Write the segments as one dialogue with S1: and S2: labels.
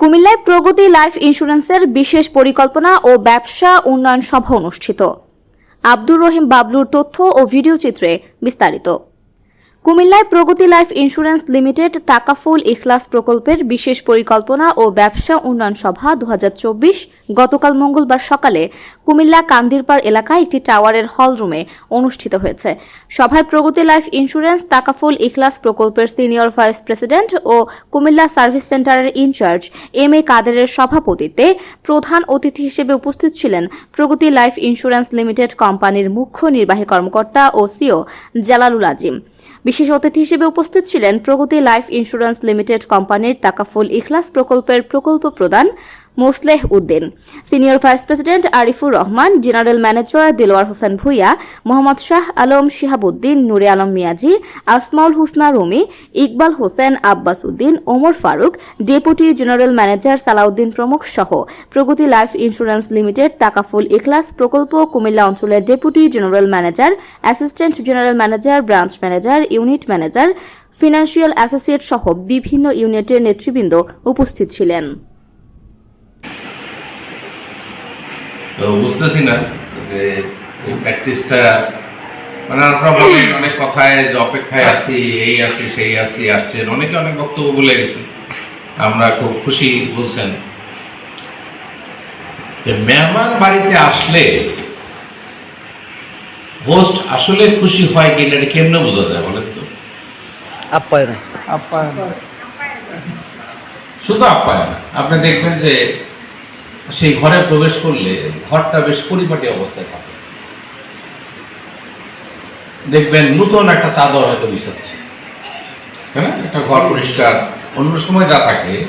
S1: কুমিল্লায় প্রগতি লাইফ ইন্স্যুরেন্সের বিশেষ পরিকল্পনা ও ব্যবসা উন্নয়ন সভা অনুষ্ঠিত। আব্দুর রহিম বাবলুর তথ্য ও ভিডিও চিত্রে বিস্তারিত। কুমিল্লায় Pragati life insurance limited Takaful Ikhlas প্রকল্পের বিশেষ পরিকল্পনা ও ব্যবসা উন্নয়ন সভা দু হাজার চব্বিশ গতকাল মঙ্গলবার সকালে কুমিল্লা কান্দিরপাড় এলাকায় একটি টাওয়ারের হলরুমে অনুষ্ঠিত হয়েছে। সভায় প্রগতি লাইফ ইন্স্যুরেন্স তাকাফুল ইখলাস প্রকল্পের সিনিয়র ভাইস প্রেসিডেন্ট ও কুমিল্লা সার্ভিস সেন্টারের ইনচার্জ এম এ কাদেরের সভাপতিত্বে প্রধান অতিথি হিসেবে উপস্থিত ছিলেন প্রগতি লাইফ ইন্স্যুরেন্স লিমিটেড কোম্পানির মুখ্য নির্বাহী কর্মকর্তা ও সিও জালালুল আজিম। বিশেষ অতিথি হিসেবে উপস্থিত ছিলেন প্রগতি লাইফ ইন্স্যুরেন্স লিমিটেড কোম্পানির তাকাফুল ইখলাস প্রকল্পের প্রকল্প প্রদান Mosleh Uddin. Senior vice president Arifur Rahman, general manager Dilwar Hossain Bhuiyan, Mohammad Shah Alam Shihabuddin, Nure Alam Miaji, Asmaul Husna Rumi, Iqbal Hossain Abbas Uddin, Omar Faruk, deputy general manager Salauddin প্রমুখ সহ Pragati life insurance limited, Takaful Ikhlas প্রকল্প, কুমিল্লা অঞ্চলের deputy general manager, assistant general manager, branch manager, unit manager, financial associate সহ বিভিন্ন ইউনিটের নেতৃবৃন্দ উপস্থিত ছিলেন।
S2: তো বুঝতেছি না যে এই প্র্যাকটিসটা মানে আপনারা বলেন অনেক কথায় যে অপেক্ষায় আছি এই আছি সেই আছি আসছেন। অনেকে অনেক বক্তব্য বলে গেছে। আমরা খুব খুশি বলছেন। মেহমান বাড়িতে আসলে হোস্ট আসলে খুশি হয় কি না এটা কেমনে বোঝা যায় বলেন তো?
S3: আপ্যায়নে
S2: শুধু আপ্যায়ন না। আপনি দেখবেন যে সেই ঘরে প্রবেশ করলে ঘরটা বেশ পরিপাটি অবস্থায় থাকে। দেখবেন নতুন একটা চাদর হয়তো বিছাচ্ছে। তাই না? একটা ঘর পরিষ্কার। অন্য সময় যা থাকে,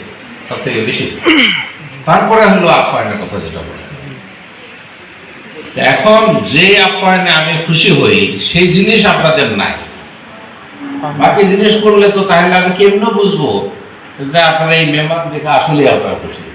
S2: তার থেকে বেশি। তারপরে হলো আপ্যায়নের কথা যেটা বলে। এখন যে আপ্যায়নে আমি খুশি হই, সেই জিনিস আপনাদের নাই। বাকি জিনিস করলে তো তাহলে আমি কেমনে বুঝব যে আপনারা এই মেহমান দেখে আসলে আপনারা খুশি?